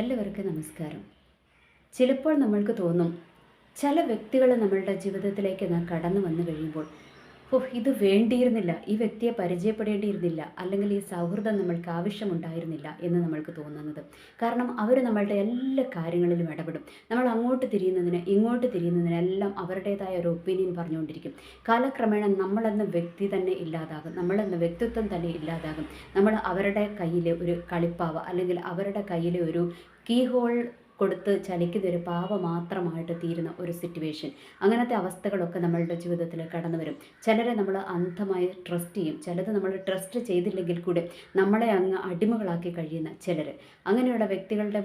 എല്ലാവർക്കും നമസ്കാരം. ചിലപ്പോൾ നമ്മൾക്ക് തോന്നും ചില വ്യക്തികൾ നമ്മളുടെ ജീവിതത്തിലേക്ക് കടന്നു വന്നു കഴിയുമ്പോൾ ഓ ഇത് വേണ്ടിയിരുന്നില്ല. ഈ വ്യക്തിയെ പരിചയപ്പെടേണ്ടിയിരുന്നില്ല. അല്ലെങ്കിൽ ഈ സൗഹൃദം നമ്മൾക്ക് ആവശ്യമുണ്ടായിരുന്നില്ല എന്ന് നമ്മൾക്ക് തോന്നുന്നത്. കാരണം അവർ നമ്മളുടെ എല്ലാ കാര്യങ്ങളിലും ഇടപെടും. നമ്മൾ അങ്ങോട്ട് തിരിയുന്നതിന് ഇങ്ങോട്ട് തിരിയുന്നതിനെല്ലാം അവരുടേതായ ഒരു ഒപ്പീനിയൻ പറഞ്ഞുകൊണ്ടിരിക്കും. കാലക്രമേണ നമ്മളെന്ന വ്യക്തി തന്നെ ഇല്ലാതാകും. നമ്മളെന്ന വ്യക്തിത്വം തന്നെ ഇല്ലാതാകും. നമ്മൾ അവരുടെ കയ്യിലെ ഒരു കളിപ്പാവ അല്ലെങ്കിൽ അവരുടെ കയ്യിലെ ഒരു കീ ഹോൾ കൊടുത്ത് ചലിക്കുന്ന ഒരു പാവ മാത്രമായിട്ട് തീരുന്ന ഒരു സിറ്റുവേഷൻ അങ്ങനത്തെ അവസ്ഥകളൊക്കെ നമ്മളുടെ ജീവിതത്തിൽ കടന്നു വരും. ചിലരെ നമ്മൾ അന്ധമായി ട്രസ്റ്റ് ചെയ്യും. ചിലത് നമ്മൾ ട്രസ്റ്റ് ചെയ്തില്ലെങ്കിൽ കൂടെ നമ്മളെ അങ്ങ് അടിമകളാക്കി കഴിയുന്ന ചിലർ അങ്ങനെയുള്ള വ്യക്തികളുടെ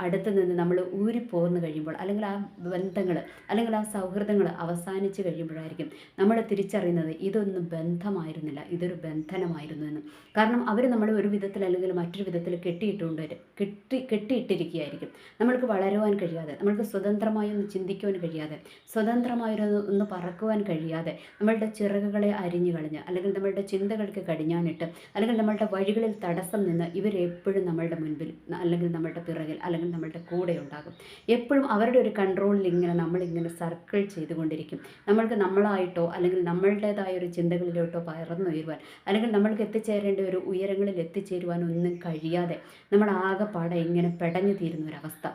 അടുത്ത് നിന്ന് നമ്മൾ ഊരിപ്പോന്ന് കഴിയുമ്പോൾ അല്ലെങ്കിൽ ആ ബന്ധങ്ങൾ അല്ലെങ്കിൽ ആ സൗഹൃദങ്ങൾ അവസാനിച്ച് കഴിയുമ്പോഴായിരിക്കും നമ്മൾ തിരിച്ചറിയുന്നത് ഇതൊന്നും ബന്ധമായിരുന്നില്ല ഇതൊരു ബന്ധനമായിരുന്നു എന്ന് കാരണം അവർ നമ്മൾ ഒരു വിധത്തിൽ അല്ലെങ്കിൽ മറ്റൊരു വിധത്തിൽ കെട്ടിയിട്ടുണ്ട്. കെട്ടി കെട്ടിയിട്ടിരിക്കുകയായിരിക്കും നമ്മൾക്ക് വളരുവാൻ കഴിയാതെ നമ്മൾക്ക് സ്വതന്ത്രമായി ഒന്ന് ചിന്തിക്കുവാൻ കഴിയാതെ സ്വതന്ത്രമായൊരു ഒന്ന് പറക്കുവാൻ കഴിയാതെ നമ്മളുടെ ചിറകുകളെ അരിഞ്ഞു കളഞ്ഞ് അല്ലെങ്കിൽ നമ്മളുടെ ചിന്തകൾക്ക് കടിഞ്ഞാനിട്ട് അല്ലെങ്കിൽ നമ്മളുടെ വഴികളിൽ തടസ്സം നിന്ന് ഇവരെപ്പോഴും നമ്മളുടെ മുൻപിൽ അല്ലെങ്കിൽ നമ്മളുടെ പിറകിൽ അല്ലെങ്കിൽ നമ്മളുടെ കൂടെ ഉണ്ടാകും. എപ്പോഴും അവരുടെ ഒരു കൺട്രോളിൽ ഇങ്ങനെ നമ്മളിങ്ങനെ സർക്കിൾ ചെയ്തുകൊണ്ടിരിക്കും. നമ്മൾക്ക് നമ്മളായിട്ടോ അല്ലെങ്കിൽ നമ്മളുടേതായ ഒരു ചിന്തകളിലോട്ടോ പറന്നുയരുവാൻ അല്ലെങ്കിൽ നമ്മൾക്ക് എത്തിച്ചേരേണ്ട ഒരു ഉയരങ്ങളിൽ എത്തിച്ചേരുവാനൊന്നും കഴിയാതെ നമ്മൾ ആകെപ്പാടെ ഇങ്ങനെ പെടഞ്ഞു തീരുന്ന ഒരവസ്ഥ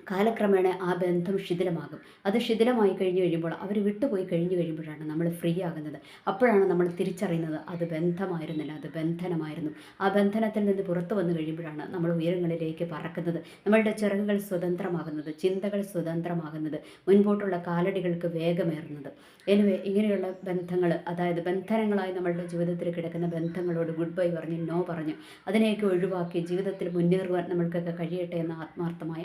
കാലക്രമേണ ആ ബന്ധം ശിഥിലമാകും. അത് ശിഥിലമായി കഴിഞ്ഞു കഴിയുമ്പോൾ അവർ വിട്ടുപോയി കഴിഞ്ഞു കഴിയുമ്പോഴാണ് നമ്മൾ ഫ്രീ ആകുന്നത്. അപ്പോഴാണ് നമ്മൾ തിരിച്ചറിയുന്നത് അത് ബന്ധമായിരുന്നില്ല അത് ബന്ധനമായിരുന്നു. ആ ബന്ധനത്തിൽ നിന്ന് പുറത്തു വന്നു കഴിയുമ്പോഴാണ് നമ്മൾ ഉയരങ്ങളിലേക്ക് പറക്കുന്നത്. നമ്മളുടെ ചിറകുകൾ സ്വതന്ത്രമാകുന്നത് ചിന്തകൾ സ്വതന്ത്രമാകുന്നത് മുൻപോട്ടുള്ള കാലടികൾക്ക് വേഗമേറുന്നത്. എനിവേ ഇങ്ങനെയുള്ള ബന്ധങ്ങൾ അതായത് ബന്ധനങ്ങളായി നമ്മളുടെ ജീവിതത്തിൽ കിടക്കുന്ന ബന്ധങ്ങളോട് ഗുഡ് ബൈ പറഞ്ഞ് നോ പറഞ്ഞ് അതിനെയൊക്കെ ഒഴിവാക്കി ജീവിതത്തിൽ മുന്നേറുവാൻ നമ്മൾക്കൊക്കെ കഴിയട്ടെ എന്ന് ആത്മാർത്ഥമായി